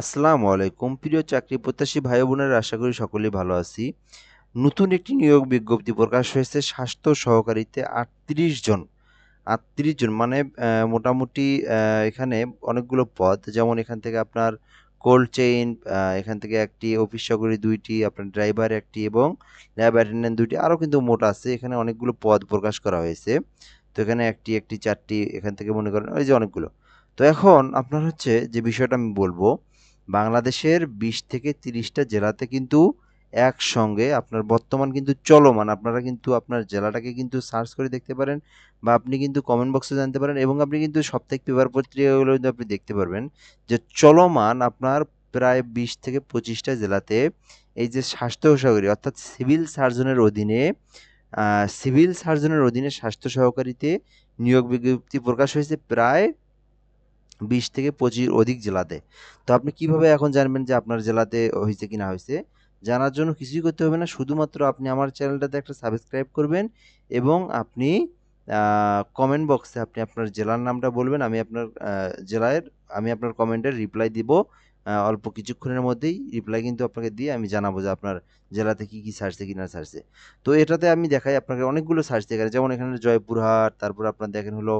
আসসালামু আলাইকুম। প্রিয় চাকরি প্রত্যাশী ভাই বোনেরা, আশা করি সকলেই ভালো আছি। নতুন একটি নিয়োগ বিজ্ঞপ্তি প্রকাশ হয়েছে, স্বাস্থ্য সহকারীতে আটত্রিশ জন। আটত্রিশ জন মানে মোটামুটি এখানে অনেকগুলো পদ। যেমন এখান থেকে আপনার কোল্ড চেইন এখান থেকে একটি অফিস সহকারী দুইটি, আপনার ড্রাইভার একটি এবং ল্যাব অ্যাটেন্ডেন্ট দুইটি। আরও কিন্তু মোট আছে, এখানে অনেকগুলো পদ প্রকাশ করা হয়েছে। তো এখানে একটি একটি, চারটি, এখান থেকে মনে করেন, ওই যে অনেকগুলো। তো এখন আপনার হচ্ছে যে বিষয়টা আমি বলব বাংলাদেশের বিশ থেকে তিরিশটা জেলাতে কিন্তু একসঙ্গে আপনার বর্তমান কিন্তু চলমান। আপনারা কিন্তু আপনার জেলাটাকে কিন্তু সার্চ করে দেখতে পারেন বা আপনি কিন্তু কমেন্ট বক্সে জানতে পারেন এবং আপনি কিন্তু সাপ্তাহিক পেপার পত্রিকাগুলো কিন্তু আপনি দেখতে পারবেন যে চলমান আপনার প্রায় বিশ থেকে পঁচিশটা জেলাতে এই যে স্বাস্থ্য সহকারী অর্থাৎ সিভিল সার্জনের অধীনে সিভিল সার্জনের অধীনে স্বাস্থ্য সহকারীতে নিয়োগ বিজ্ঞপ্তি প্রকাশ হয়েছে প্রায় বিশ থেকে পঁচিশ অধিক জেলাতে। তো আপনি কীভাবে এখন জানবেন যে আপনার জেলাতে হয়েছে কি না হয়েছে? জানার জন্য কিছুই করতে হবে না, শুধুমাত্র আপনি আমার চ্যানেলটাতে একটা সাবস্ক্রাইব করবেন এবং আপনি কমেন্ট বক্সে আপনি আপনার জেলার নামটা বলবেন, আমি আপনার জেলায় আমি আপনার কমেন্টের রিপ্লাই দিব অল্প কিছুক্ষণের মধ্যেই রিপ্লাই কিন্তু আপনাকে দিয়ে আমি জানাব যে আপনার জেলাতে কি কি ছাড়ছে কি না ছাড়ছে তো এটাতে আমি দেখাই আপনাকে অনেকগুলো ছাড়ছে এখানে। যেমন এখানে জয়পুরহাট, তারপর আপনার দেখেন হলো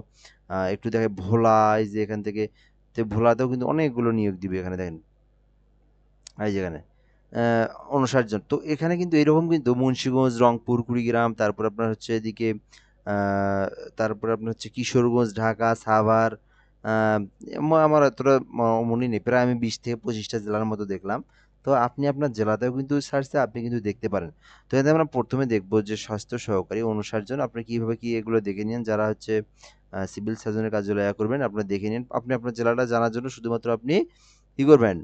একটু দেখে ভোলা, এই যে এখান থেকে, তো ভোলাতেও কিন্তু অনেকগুলো নিয়োগ দিবে এখানে দেখেন। এই যেখানে উনষাট জন। তো এখানে কিন্তু এরকম কিন্তু মুন্সিগঞ্জ, রংপুর, কুড়িগ্রাম, তারপর আপনার হচ্ছে এদিকে তারপর আপনার হচ্ছে কিশোরগঞ্জ, ঢাকা, সাভার আমার এতটা মনে নেই। প্রায় আমি বিশ থেকে পঁচিশটা জেলার মতো দেখলাম। তো আপনি আপনার জেলাতেও কিন্তু সার্চে আপনি কিন্তু দেখতে পারেন। তো এতে আমরা প্রথমে দেখব যে স্বাস্থ্য সহকারী উনষাট জন আপনি কীভাবে কি এগুলো দেখে নিন? যারা হচ্ছে সিভিল সার্জনের কার্যালয়ে করবেন, আপনি দেখে নিন। আপনি আপনার জেলাটা জানার জন্য শুধুমাত্র আপনি কী করবেন?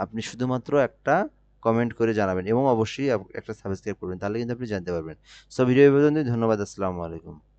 আপনি শুধুমাত্র একটা কমেন্ট করে জানাবেন এবং অবশ্যই একটা সাবস্ক্রাইব করবেন। তাহলে কিন্তু আপনি জানতে পারবেন। সো ভিডিও এই পর্যন্তই। ধন্যবাদ। আসসালামু আলাইকুম।